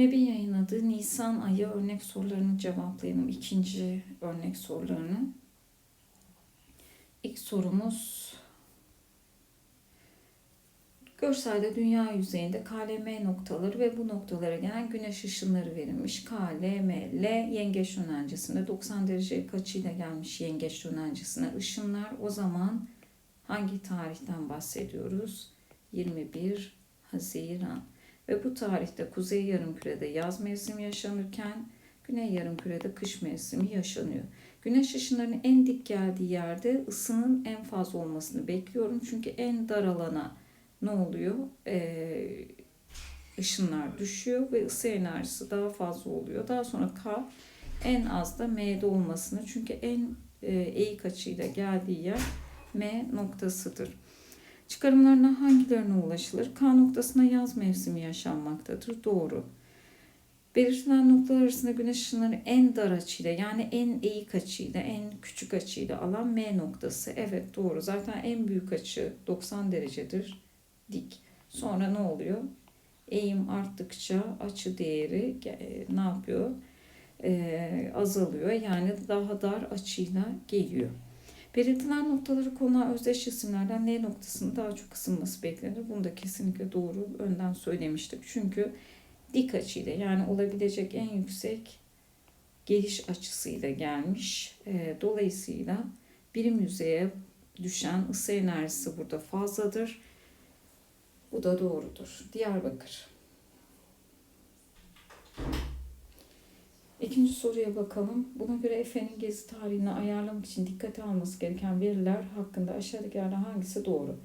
MEB'in yayınladığı Nisan ayı örnek sorularını cevaplayalım. İkinci örnek sorularını. İlk sorumuz Görselde dünya yüzeyinde KLM noktaları ve bu noktalara gelen güneş ışınları verilmiş. KLM, L yengeç dönencesinde 90 derece açıyla gelmiş yengeç dönencesine ışınlar. O zaman hangi tarihten bahsediyoruz? 21 Haziran. Ve bu tarihte Kuzey Yarımküre'de yaz mevsimi yaşanırken Güney Yarımküre'de kış mevsimi yaşanıyor. Güneş ışınlarının en dik geldiği yerde ısının en fazla olmasını bekliyorum. Çünkü en dar alana ne oluyor? Ee, ışınlar düşüyor ve ısı enerjisi daha fazla oluyor. Daha sonra K en az da M'de olmasını çünkü en e, eğik açıyla geldiği yer M noktasıdır. Çıkarımlarına hangilerine ulaşılır? K noktasına yaz mevsimi yaşanmaktadır. Doğru. Belirtilen noktalar arasında güneş ışınları en dar açıyla yani en eğik açıyla, en küçük açıyla alan M noktası. Evet doğru. Zaten en büyük açı 90 derecedir. Dik. Sonra ne oluyor? Eğim arttıkça açı değeri e, ne yapıyor? Ee, azalıyor. Yani daha dar açıyla geliyor. Belirtilen noktaları konulan özdeş isimlerden N noktasının daha çok ısınması beklenir. Bunu da kesinlikle doğru önden söylemiştik. Çünkü dik açıyla yani olabilecek en yüksek geliş açısıyla gelmiş. E, dolayısıyla birim yüzeye düşen ısı enerjisi burada fazladır. Bu da doğrudur. Diyarbakır. İkinci soruya bakalım. Buna göre Efe'nin gezi tarihini ayarlamak için dikkate alması gereken veriler hakkında aşağıdakilerden hangisi doğru?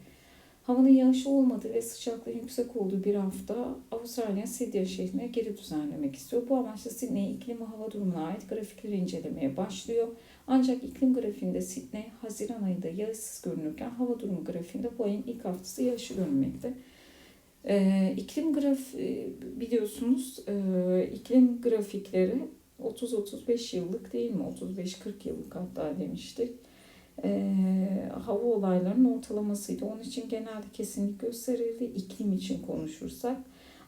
Havanın yağışlı olmadığı ve sıcaklığın yüksek olduğu bir hafta Avustralya Sydney şehrine geri düzenlemek istiyor. Bu amaçla Sydney iklim ve hava durumuna ait grafikleri incelemeye başlıyor. Ancak iklim grafiğinde Sydney Haziran ayında yağışsız görünürken hava durumu grafiğinde bu ayın ilk haftası yağışlı görünmekte. Ee, iklim graf e, biliyorsunuz e, iklim grafikleri 30-35 yıllık değil mi? 35-40 yıllık hatta demiştik e, hava olaylarının ortalamasıydı. Onun için genelde kesinlik gösterildi. İklim için konuşursak.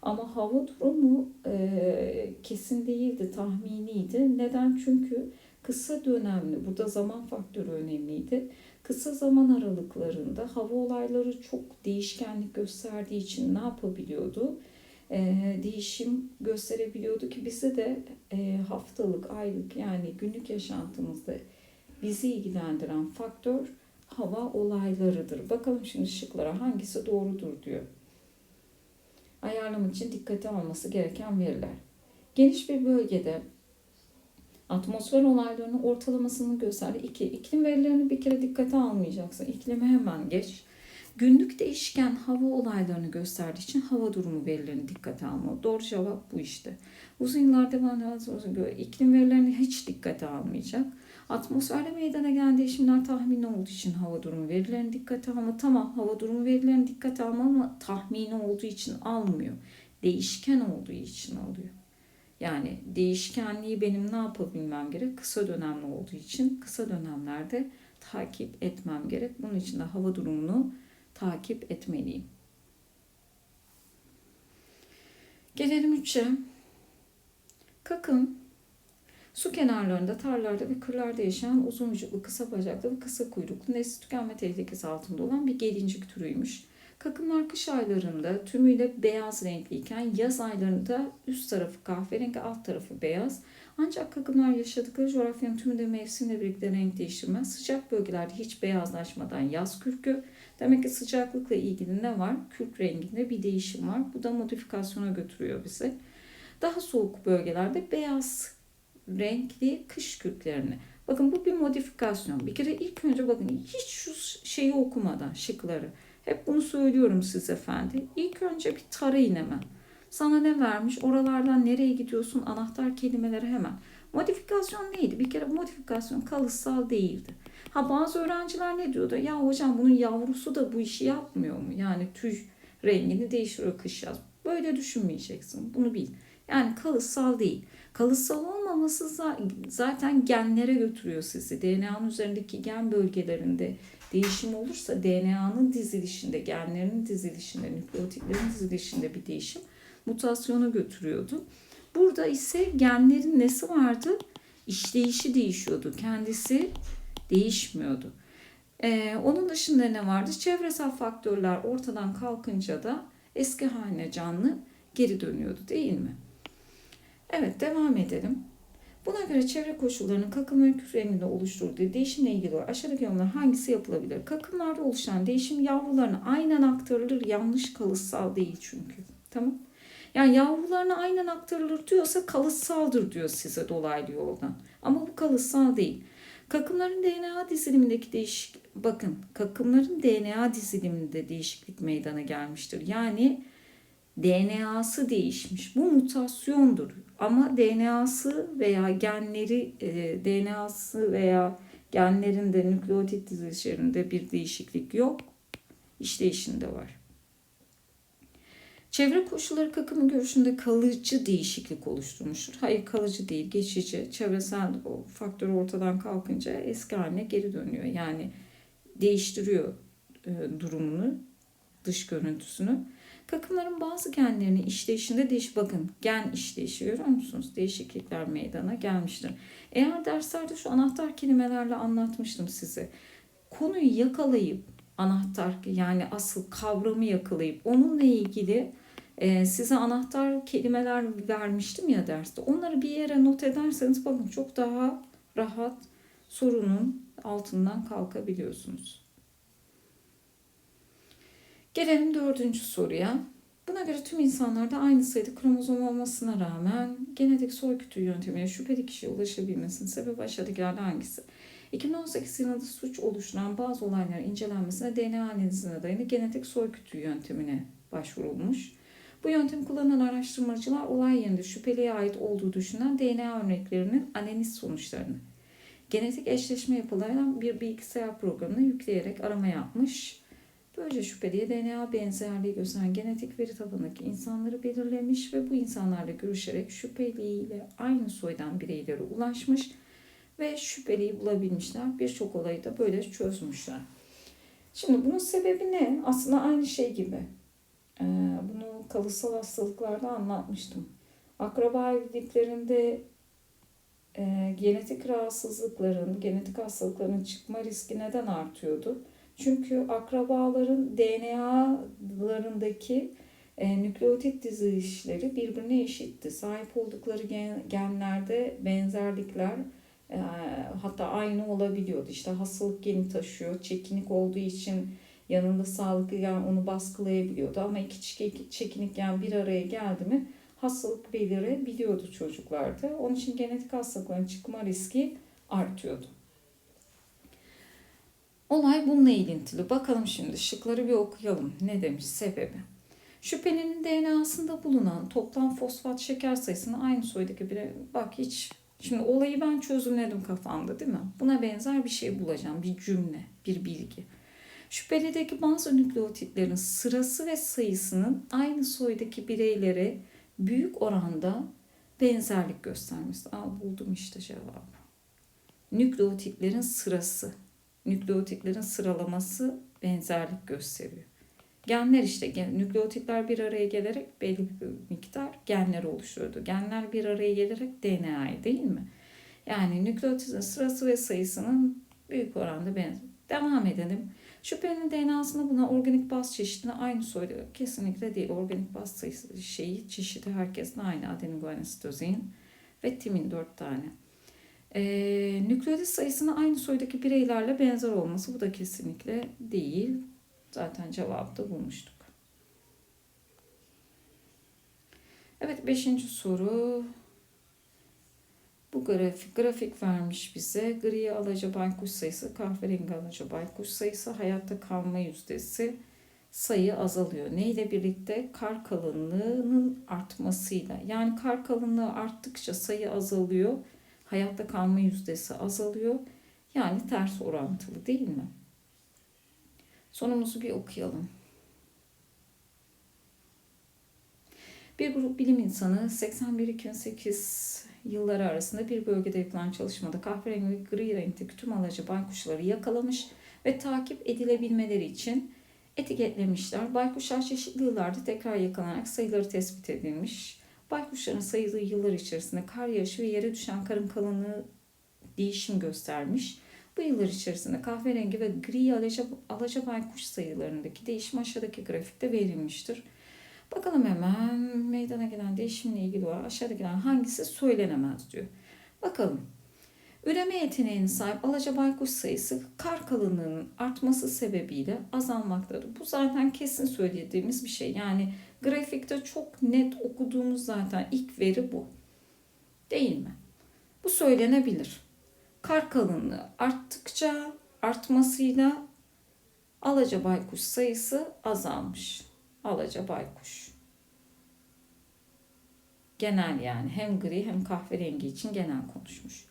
Ama hava durumu e, kesin değildi, tahminiydi. Neden? Çünkü kısa dönemli, burada zaman faktörü önemliydi. Kısa zaman aralıklarında hava olayları çok değişkenlik gösterdiği için ne yapabiliyordu? E, değişim gösterebiliyordu ki bize de e, haftalık, aylık yani günlük yaşantımızda bizi ilgilendiren faktör hava olaylarıdır. Bakalım şimdi şıklara hangisi doğrudur diyor. Ayarlamak için dikkate alması gereken veriler. Geniş bir bölgede atmosfer olaylarının ortalamasını gösterdi. İki, iklim verilerini bir kere dikkate almayacaksın. İklimi hemen geç. Günlük değişken hava olaylarını gösterdiği için hava durumu verilerini dikkate almalı. Doğru cevap bu işte. Uzun yıllar devam eden iklim verilerini hiç dikkate almayacak. Atmosferde meydana gelen değişimler tahmini olduğu için hava durumu verilerini dikkate alma. Tamam hava durumu verilerini dikkate alma ama tahmini olduğu için almıyor. Değişken olduğu için alıyor. Yani değişkenliği benim ne yapabilmem gerek? Kısa dönemli olduğu için kısa dönemlerde takip etmem gerek. Bunun için de hava durumunu takip etmeliyim. Gelelim 3'e. Kakın Su kenarlarında, tarlarda ve kırlarda yaşayan uzun vücutlu, kısa bacaklı ve kısa kuyruklu nesli tükenme tehlikesi altında olan bir gelincik türüymüş. Kakımlar kış aylarında tümüyle beyaz renkliyken yaz aylarında üst tarafı kahverengi, alt tarafı beyaz. Ancak kakımlar yaşadıkları coğrafyanın tümünde mevsimle birlikte renk değiştirmez. Sıcak bölgelerde hiç beyazlaşmadan yaz kürkü. Demek ki sıcaklıkla ilgili ne var? Kürk renginde bir değişim var. Bu da modifikasyona götürüyor bizi. Daha soğuk bölgelerde beyaz renkli kış kürklerini. Bakın bu bir modifikasyon. Bir kere ilk önce bakın hiç şu şeyi okumadan şıkları. Hep bunu söylüyorum size efendi. İlk önce bir tarayın hemen. Sana ne vermiş? Oralardan nereye gidiyorsun? Anahtar kelimeleri hemen. Modifikasyon neydi? Bir kere modifikasyon kalıtsal değildi. Ha bazı öğrenciler ne diyordu? Ya hocam bunun yavrusu da bu işi yapmıyor mu? Yani tüy rengini değiştiriyor kış yaz. Böyle düşünmeyeceksin. Bunu bil. Yani kalıtsal değil. Kalıtsal olmaması zaten genlere götürüyor sizi. DNA'nın üzerindeki gen bölgelerinde değişim olursa DNA'nın dizilişinde, genlerin dizilişinde, nükleotitlerin dizilişinde bir değişim mutasyona götürüyordu. Burada ise genlerin nesi vardı? İşleyişi değişiyordu. Kendisi değişmiyordu. Ee, onun dışında ne vardı? Çevresel faktörler ortadan kalkınca da eski haline canlı geri dönüyordu değil mi? Evet devam edelim. Buna göre çevre koşullarının kakım küreninde oluşturduğu değişimle ilgili aşağıdaki yorumlar hangisi yapılabilir? Kakımlarda oluşan değişim yavrularına aynen aktarılır. Yanlış kalıtsal değil çünkü. Tamam. Yani yavrularına aynen aktarılır diyorsa kalıtsaldır diyor size dolaylı yoldan. Ama bu kalıtsal değil. Kakımların DNA dizilimindeki değişik bakın kakımların DNA diziliminde değişiklik meydana gelmiştir. Yani DNA'sı değişmiş. Bu mutasyondur. Ama DNA'sı veya genleri e, DNA'sı veya genlerinde nükleotit dizilişlerinde bir değişiklik yok. İşleyişinde var. Çevre koşulları kakımın görüşünde kalıcı değişiklik oluşturmuştur. Hayır kalıcı değil, geçici. Çevresel o faktör ortadan kalkınca eski haline geri dönüyor. Yani değiştiriyor e, durumunu, dış görüntüsünü. Kakımların bazı genlerinin işleyişinde değiş bakın gen işleyişi görüyor musunuz? Değişiklikler meydana gelmiştir. Eğer derslerde şu anahtar kelimelerle anlatmıştım size. Konuyu yakalayıp anahtar yani asıl kavramı yakalayıp onunla ilgili e, size anahtar kelimeler vermiştim ya derste. Onları bir yere not ederseniz bakın çok daha rahat sorunun altından kalkabiliyorsunuz. Gelelim dördüncü soruya. Buna göre tüm insanlarda aynı sayıda kromozom olmasına rağmen genetik soy kütüğü yöntemiyle şüpheli kişiye ulaşabilmesinin sebebi aşağıdakilerden hangisi? 2018 yılında suç oluşturan bazı olayların incelenmesine DNA analizine dayalı genetik soy kütüğü yöntemine başvurulmuş. Bu yöntem kullanan araştırmacılar olay yerinde şüpheliye ait olduğu düşünen DNA örneklerinin analiz sonuçlarını genetik eşleşme yapılarak bir bilgisayar programına yükleyerek arama yapmış. Böylece şüpheliye DNA benzerliği gösteren genetik veri tabanındaki insanları belirlemiş ve bu insanlarla görüşerek şüpheliyle aynı soydan bireylere ulaşmış ve şüpheliyi bulabilmişler. Birçok olayı da böyle çözmüşler. Şimdi bunun sebebi ne? Aslında aynı şey gibi. Ee, bunu kalıtsal hastalıklarda anlatmıştım. Akraba evliliklerinde e, genetik rahatsızlıkların, genetik hastalıkların çıkma riski neden artıyordu? Çünkü akrabaların DNA'larındaki e, nükleotit dizilişleri birbirine eşitti. Sahip oldukları gen, genlerde benzerlikler e, hatta aynı olabiliyordu. İşte hastalık geni taşıyor. Çekinik olduğu için yanında sağlıklı gen onu baskılayabiliyordu. Ama iki çekinik gen bir araya geldi mi hastalık belirebiliyordu çocuklarda. Onun için genetik hastalıkların çıkma riski artıyordu. Olay bununla ilintili. Bakalım şimdi şıkları bir okuyalım. Ne demiş sebebi? Şüphelinin DNA'sında bulunan toplam fosfat şeker sayısını aynı soydaki bire bak hiç Şimdi olayı ben çözümledim kafamda değil mi? Buna benzer bir şey bulacağım. Bir cümle, bir bilgi. Şüphelideki bazı nükleotitlerin sırası ve sayısının aynı soydaki bireylere büyük oranda benzerlik göstermesi. Aa, buldum işte cevabı. Nükleotitlerin sırası, nükleotitlerin sıralaması benzerlik gösteriyor. Genler işte nükleotitler bir araya gelerek belli bir miktar genler oluşturuyordu. Genler bir araya gelerek DNA'yı değil mi? Yani nükleotitin sırası ve sayısının büyük oranda benzer. Devam edelim. Şüphelinin DNA'sında buna organik baz çeşidine aynı soyda kesinlikle değil. Organik baz sayısı şeyi çeşidi herkesin aynı adenin guanin sitozin ve timin dört tane. Ee, nükleotit sayısının aynı soydaki bireylerle benzer olması bu da kesinlikle değil. Zaten cevabı da bulmuştuk. Evet beşinci soru. Bu grafik, grafik vermiş bize. Gri alaca baykuş sayısı, kahverengi alaca baykuş sayısı, hayatta kalma yüzdesi sayı azalıyor. Ne ile birlikte? Kar kalınlığının artmasıyla. Yani kar kalınlığı arttıkça sayı azalıyor. Hayatta kalma yüzdesi azalıyor. Yani ters orantılı değil mi? Sonumuzu bir okuyalım. Bir grup bilim insanı 81-2008 yılları arasında bir bölgede yapılan çalışmada kahverengi ve gri renkteki tüm alacı baykuşları yakalamış ve takip edilebilmeleri için etiketlemişler. Baykuşlar çeşitli yıllarda tekrar yakalanarak sayıları tespit edilmiş. Baykuşların sayılı yıllar içerisinde kar yağışı ve yere düşen karın kalınlığı değişim göstermiş. Bu yıllar içerisinde kahverengi ve gri alaca, baykuş sayılarındaki değişim aşağıdaki grafikte verilmiştir. Bakalım hemen meydana gelen değişimle ilgili olarak aşağıdakilerden hangisi söylenemez diyor. Bakalım. Üreme yeteneğine sahip alaca baykuş sayısı kar kalınlığının artması sebebiyle azalmaktadır. Bu zaten kesin söylediğimiz bir şey. Yani grafikte çok net okuduğumuz zaten ilk veri bu. Değil mi? Bu söylenebilir. Kar kalınlığı arttıkça artmasıyla alaca baykuş sayısı azalmış. Alaca baykuş. Genel yani hem gri hem kahverengi için genel konuşmuş.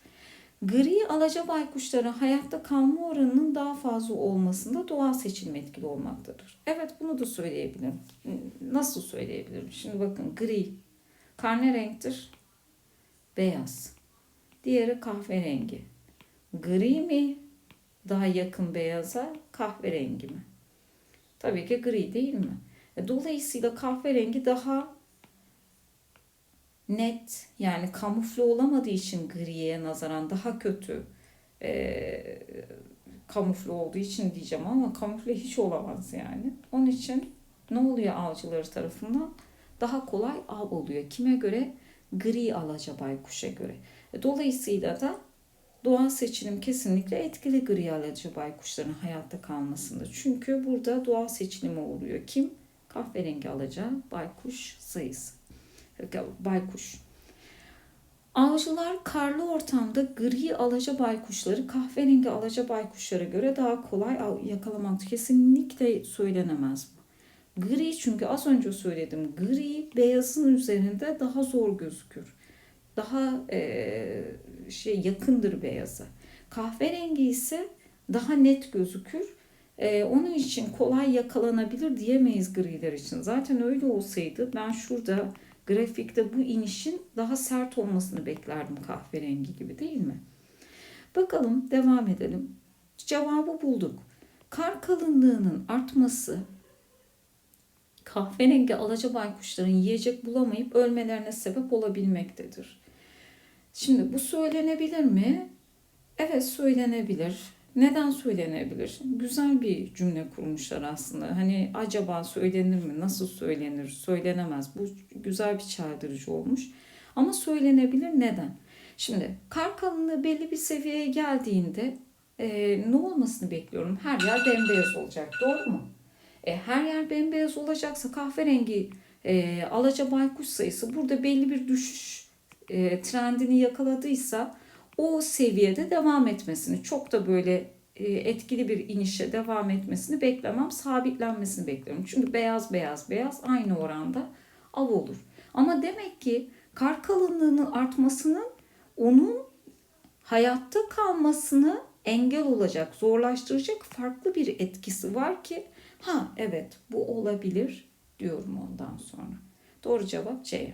Gri alaca baykuşların hayatta kalma oranının daha fazla olmasında doğal seçilim etkili olmaktadır. Evet bunu da söyleyebilirim. Nasıl söyleyebilirim? Şimdi bakın gri karne renktir. Beyaz. Diğeri kahverengi. Gri mi daha yakın beyaza kahverengi mi? Tabii ki gri değil mi? E, Dolayısıyla kahverengi daha net yani kamufle olamadığı için griye nazaran daha kötü e, kamufle olduğu için diyeceğim ama kamufle hiç olamaz yani. Onun için ne oluyor avcıları tarafından? Daha kolay av oluyor. Kime göre? Gri alaca baykuşa göre. E, Dolayısıyla da doğal seçilim kesinlikle etkili gri alaca baykuşların hayatta kalmasında. Çünkü burada doğal seçilimi oluyor. Kim? Kahverengi alaca baykuş sayısı baykuş. Avcılar karlı ortamda gri alaca baykuşları kahverengi alaca baykuşlara göre daha kolay yakalamak kesinlikle söylenemez. Gri çünkü az önce söyledim gri beyazın üzerinde daha zor gözükür. Daha e, şey yakındır beyaza. Kahverengi ise daha net gözükür. E, onun için kolay yakalanabilir diyemeyiz griler için. Zaten öyle olsaydı ben şurada grafikte bu inişin daha sert olmasını beklerdim kahverengi gibi değil mi? Bakalım devam edelim. Cevabı bulduk. Kar kalınlığının artması kahverengi alaca baykuşların yiyecek bulamayıp ölmelerine sebep olabilmektedir. Şimdi bu söylenebilir mi? Evet söylenebilir. Neden söylenebilir? Güzel bir cümle kurmuşlar aslında. Hani acaba söylenir mi? Nasıl söylenir? Söylenemez. Bu güzel bir çağdırıcı olmuş. Ama söylenebilir. Neden? Şimdi kar kalınlığı belli bir seviyeye geldiğinde e, ne olmasını bekliyorum? Her yer bembeyaz olacak. Doğru mu? E, her yer bembeyaz olacaksa kahverengi e, alaca baykuş sayısı burada belli bir düşüş e, trendini yakaladıysa o seviyede devam etmesini, çok da böyle e, etkili bir inişe devam etmesini beklemem, sabitlenmesini bekliyorum. Çünkü beyaz beyaz beyaz aynı oranda av olur. Ama demek ki kar kalınlığının artmasının onun hayatta kalmasını engel olacak, zorlaştıracak farklı bir etkisi var ki ha evet bu olabilir diyorum ondan sonra. Doğru cevap C.